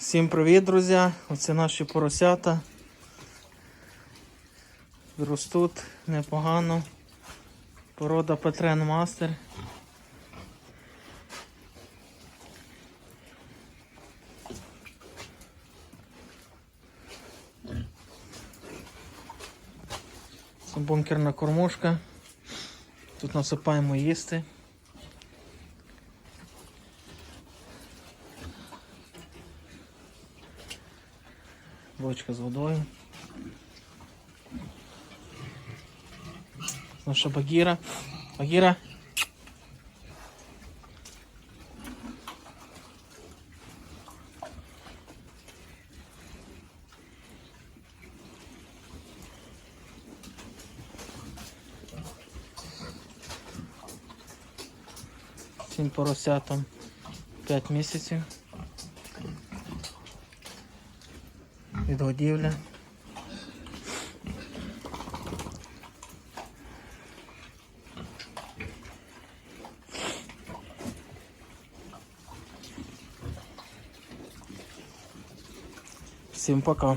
Всім привіт, друзі! Оце наші поросята. Ростуть непогано. Порода Петрен Мастер. Це бункерна кормушка. Тут насипаємо їсти. Бочка з водою. Наша Багіра. Багіра. Цим поросятам 5 місяців. Від годівля. Всім пока.